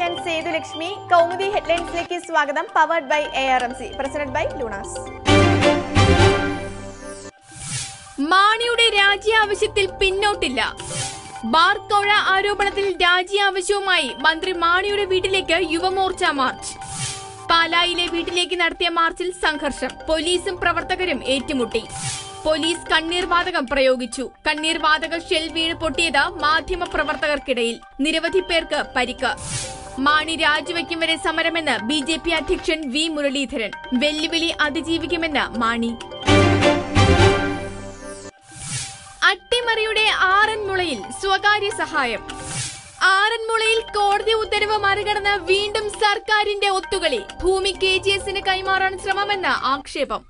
ഞാൻ സേതുലക്ഷ്മി കൗമുദി ഹെഡ്ലൈൻസിലേക്ക് സ്വാഗതം. Powered by A R M C president by Lunas. മാണിയുടെ രാജി ആവശ്യത്തിൽ പിന്നോട്ടില്ല. ബാർക്കോഴ ആരോപണത്തിൽ രാജി ആവശ്യവുമായി മന്ത്രി മാണിയുടെ വീട്ടിലേക്ക് യുവമോർച്ച മാർച്ച്. പാലായിലെ വീട്ടിലേക്ക് നടത്തിയ മാർച്ചിൽ സംഘർഷം പോലീസും പ്രവർത്തകരും ഏറ്റുമുട്ടി. പോലീസ് കണ്ണീർ വാതകം പ്രയോഗിച്ചു. കണ്ണീർ വാതക ഷെൽ വീണ് പൊട്ടിയത് മാധ്യമ പ്രവർത്തകർക്കിടയിൽ. നിരവധി പേർക്ക് പരിക്ക്. മാണി രാജിവെക്കും വരെ സമരമെന്ന് ബി ജെ പി അധ്യക്ഷൻ വി മുരളീധരൻ. വെല്ലുവിളി അതിജീവിക്കുമെന്ന് മാണി. അട്ടിമറിയുടെ ആറന്മുളയിൽ സ്വകാര്യ സഹായം. ആറന്മുളയിൽ കോടതി ഉത്തരവ് മറികടന്ന് വീണ്ടും സർക്കാരിന്റെ ഒത്തുകളി. ഭൂമി കെ ജി എസിന് കൈമാറാൻ ശ്രമമെന്ന് ആക്ഷേപം.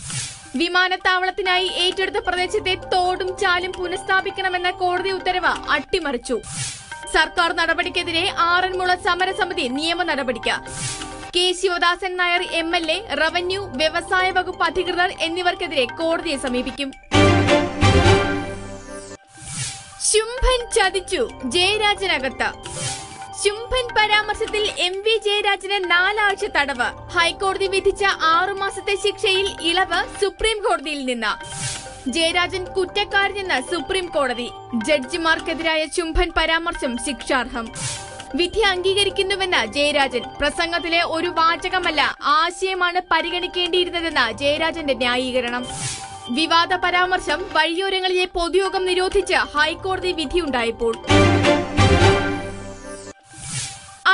വിമാനത്താവളത്തിനായി ഏറ്റെടുത്ത പ്രദേശത്തെ തോടും ചാലും പുനഃസ്ഥാപിക്കണമെന്ന കോടതി ഉത്തരവ് അട്ടിമറിച്ചു. സർക്കാർ നടപടിക്കെതിരെ ആറന്മുള സമരസമിതി നിയമ നടപടിക്ക്. K. Sivadasan Nair M L A revenue വ്യവസായ വകുപ്പ് അധികൃതർ എന്നിവർക്കെതിരെ കോടതിയെ സമീപിക്കും. ശുംഭൻ ചതിച്ചു ജയരാജനകത്ത്. ശുംഭൻ പരാമർശത്തിൽ എം വി ജയരാജന് നാലാഴ്ച തടവ്. ഹൈക്കോടതി വിധിച്ച ആറുമാസത്തെ ശിക്ഷയിൽ ഇളവ് സുപ്രീം കോടതിയിൽ നിന്ന്. ജയരാജൻ കുറ്റക്കാരനെന്ന് സുപ്രീം കോടതി. ജഡ്ജിമാർക്കെതിരായ ചുംബൻ പരാമർശം ശിക്ഷാർഹം. വിധി അംഗീകരിക്കുന്നുവെന്ന് ജയരാജൻ പ്രസംഗത്തിലെ ഒരു വാചകമല്ല ആശയമാണ് പരിഗണിക്കേണ്ടിയിരുന്നതെന്ന് ജയരാജന്റെ ന്യായീകരണം. വിവാദ പരാമർശം വഴിയോരങ്ങളിലെ പൊതുയോഗം നിരോധിച്ച് ഹൈക്കോടതി വിധിയുണ്ടായപ്പോൾ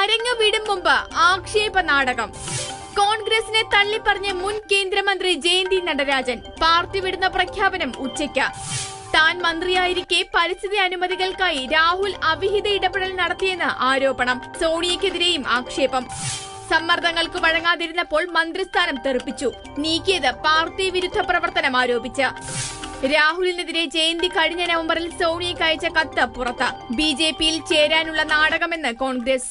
അരങ്ങ് വിടും മുമ്പ് ആക്ഷേപ നാടകം കോൺഗ്രസിനെ തള്ളിപ്പറഞ്ഞ് മുൻ കേന്ദ്രമന്ത്രി ജയന്തി നടരാജൻ പാർട്ടി വിടുന്ന പ്രഖ്യാപനം ഉച്ചയ്ക്ക്. താൻ മന്ത്രിയായിരിക്കെ പരിസ്ഥിതി അനുമതികൾക്കായി രാഹുൽ അവിഹിത ഇടപെടൽ നടത്തിയെന്ന് ആരോപണം. സോണിയക്കെതിരെയും ആക്ഷേപം. സമ്മർദ്ദങ്ങൾക്ക് വഴങ്ങാതിരുന്നപ്പോൾ മന്ത്രിസ്ഥാനം തെറിപ്പിച്ചു. നീക്കിയത് പാർട്ടി വിരുദ്ധ പ്രവർത്തനം ആരോപിച്ച്. രാഹുലിനെതിരെ ജയന്തി കഴിഞ്ഞ നവംബറിൽ സോണിയക്ക് അയച്ച കത്ത് പുറത്ത്. ബിജെപിയിൽ ചേരാനുള്ള നാടകമെന്ന് Congress.